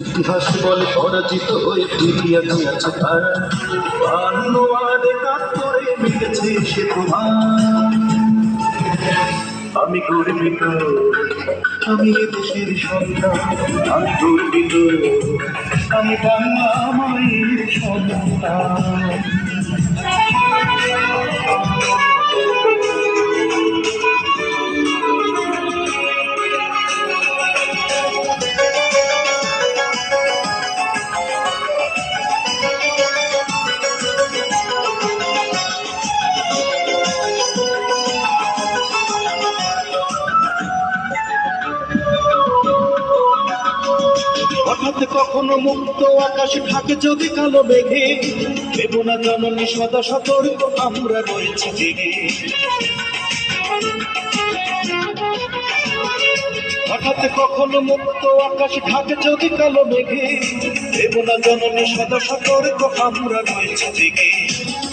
ইতিহাস বলে পরাজিত হয়ে ফিরিয়া গিয়েছে তার। বান্ন কাতরে মিলেছে সে তোমার আমি গর্বিত, আমি দেশের সন্তান, আমি গর্বিত, আমি বাংলা মায়ের সন্তান। কখনো মুক্ত আকাশ থাকে যদি কালো মেঘে। দেব না জননী, সদা সতর্ক, আমরা রয়েছি জেগে হঠাৎ কখনো মুক্ত আকাশ ঢাকে যদি কালো মেঘে। দেব না জননী, সদা সতর্ক, আমরা রয়েছি জেগে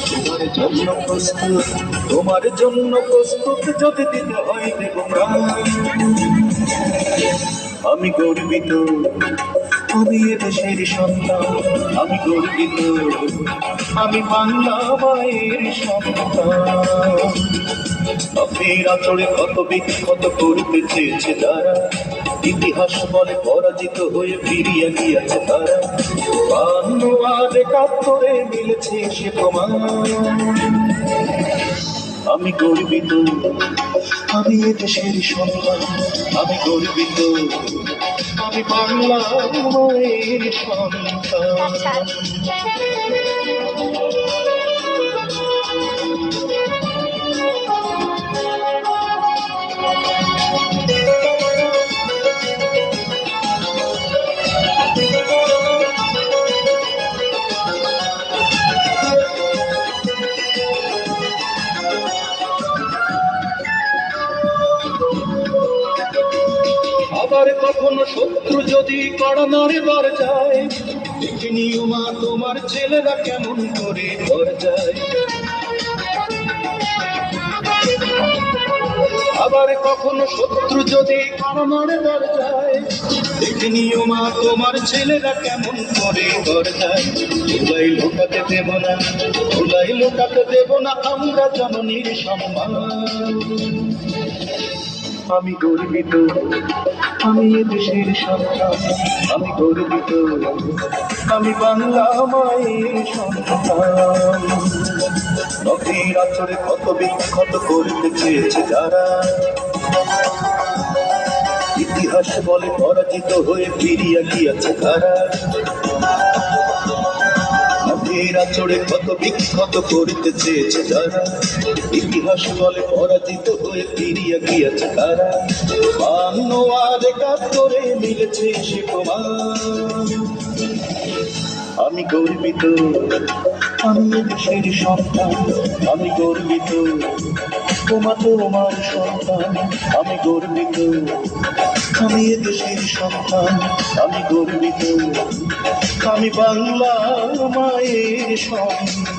তোমার জন্য প্রস্তুত, তোমার জন্য প্রস্তুত যদি দিতে হয় দেব আমি গর্বিত আমি এ দেশের সন্তান, আমি গর্বিত। আমি বাংলা মায়ের সন্তান। আপের আচরে কত বিক্ষত করতে চেয়েছে তারা। ইতিহাস বলে পরাজিত হয়ে ফিরিয়ে গিয়েছে তারা। বান্ন আর একাত্তরে মিলেছে সে প্রমাণ। আমি গর্বিত। আমি এ দেশের সন্তান, আমি গর্বিত। আমি বাংলা মায়ের সন্তান আবার কখনো শত্রু যদি কড়ানোরে দর যায়, দেখে নিও মা, তোমার ছেলেরা কেমন করে দর যায়। আবার কখনো শত্রু যদি কড়ানোরে দর যায়, দেখে নিও মা, তোমার ছেলেরা কেমন করে দর যায়। ধুলাই লোকাতে দেব না, ধুলাই লোকাতে দেব না, আমরা জননীর সম্মান আমি গর্বিত, আমি দেশের সন্তান, আমি গর্বিত, আমি বাংলা মায়ের সন্তান। নদীর আচরে কত বিক্ষত করতে চেয়েছে যারা। ইতিহাস বলে পরাজিত হয়ে ফিরিয়া গিয়েছে তারা। নদীর চড়ে কত বিক্ষত করতে চেয়েছে তারা। ইতিহাস বলে পরাজিত হয়ে ফিরিয়া গিয়াছে তারা। বান্ন আর একাত্তরে মিলেছে সে প্রমাণ। আমি গর্বিত। আমি দেশের সন্তান। আমি গর্বিত। তোমা তোমার সন্তান। আমি গর্বিত। আমি দেশের সন্তান। আমি গর্বিত। আমি বাংলা মায়ের সন্তান।